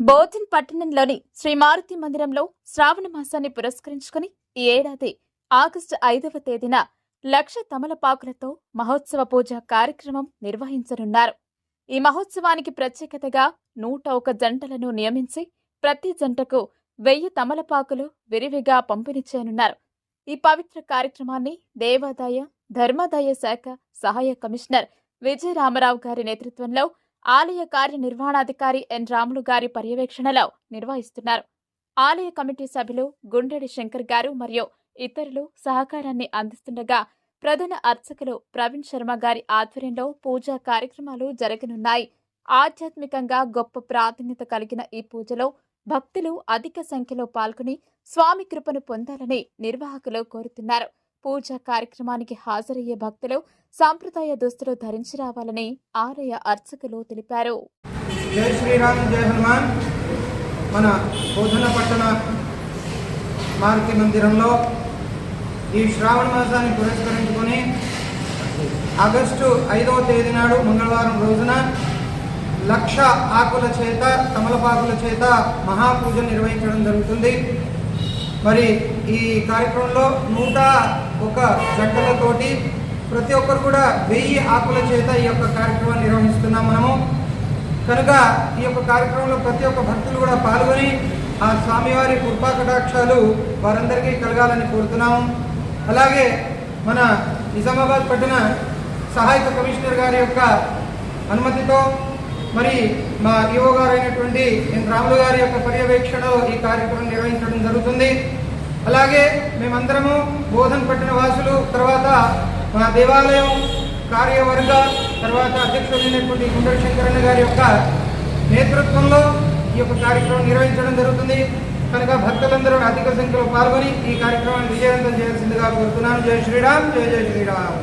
బోధన్ పట్టణంలోని శ్రీ మారుతి మందిరంలో శ్రావణ మాసాన్ని పురస్కరించుకుని ఈ ఏడాది ఆగస్టు ఐదవ తేదీన లక్ష తమలపాకులతో మహోత్సవ పూజ కార్యక్రమం నిర్వహించనున్నారు. ఈ మహోత్సవానికి ప్రత్యేకతగా నూట ఒక జంటలను నియమించి ప్రతి జంటకు వెయ్యి తమలపాకులు విరివిగా పంపిణీ చేయనున్నారు. ఈ పవిత్ర కార్యక్రమాన్ని దేవాదాయ ధర్మాదాయ శాఖ సహాయ కమిషనర్ విజయ రామారావు గారి నేతృత్వంలో ఆలయ కార్యనిర్వహణాధికారి ఎన్. రాములు గారి పర్యవేక్షణలో నిర్వహిస్తున్నారు. ఆలయ కమిటీ సభ్యులు గుండెడి శంకర్ గారు మరియు ఇతరులు సహకారాన్ని అందిస్తుండగా ప్రధాన అర్చకులు ప్రవీణ్ శర్మ గారి ఆధ్వర్యంలో పూజా కార్యక్రమాలు జరగనున్నాయి. ఆధ్యాత్మికంగా గొప్ప ప్రాధాన్యత కలిగిన ఈ పూజలో భక్తులు అధిక సంఖ్యలో పాల్గొని స్వామి కృపను పొందాలని నిర్వాహకులు కోరుతున్నారు. పూజా కార్యక్రమానికి హాజరయ్యే భక్తులు సాంప్రదాయ దుస్తులు ధరించి రావాలని ఆలయ అర్చకులు తెలిపారు. జై శ్రీరామ్ జై హనుమాన్. మన బోధన పట్టణ మారుతి మందిరంలో ఈ శ్రావణ మాసాన్ని పురస్కరించుకొని ఆగస్టు ఐదవ తేదీ నాడు మంగళవారం రోజున లక్ష ఆకుల చేత తమలపాకుల చేత మహాపూజ నిర్వహించడం జరుగుతుంది. మరి ఈ కార్యక్రమంలో నూట ఒక జంటలతోటి ప్రతి ఒక్కరు కూడా వెయ్యి ఆకుల చేత ఈ యొక్క కార్యక్రమాన్ని నిర్వహిస్తున్నాం మనము. కనుక ఈ యొక్క కార్యక్రమంలో ప్రతి ఒక్క భక్తులు కూడా పాల్గొని ఆ స్వామివారి కృపా కటాక్షాలు వారందరికీ కలగాలని కోరుతున్నాము అలాగే మన నిజామాబాద్ పట్టణ సహాయక కమిషనర్ గారి యొక్క అనుమతితో మరి మా ఈఓ గారు అయినటువంటి రాములు గారి యొక్క పర్యవేక్షణలో ఈ కార్యక్రమం నిర్వహించడం జరుగుతుంది. అలాగే మేమందరము బోధన పట్టిన వాసులు తర్వాత మా దేవాలయం కార్యవర్గ తర్వాత అధ్యక్షుడైనటువంటి గుండె గారి యొక్క నేతృత్వంలో ఈ యొక్క కార్యక్రమం నిర్వహించడం జరుగుతుంది. కనుక భక్తులందరూ అధిక సంఖ్యలో పాల్గొని ఈ కార్యక్రమాన్ని విజయవంతం చేయాల్సిందిగా కోరుతున్నాను. జయ శ్రీరామ్ జయ జయ శ్రీరామ్.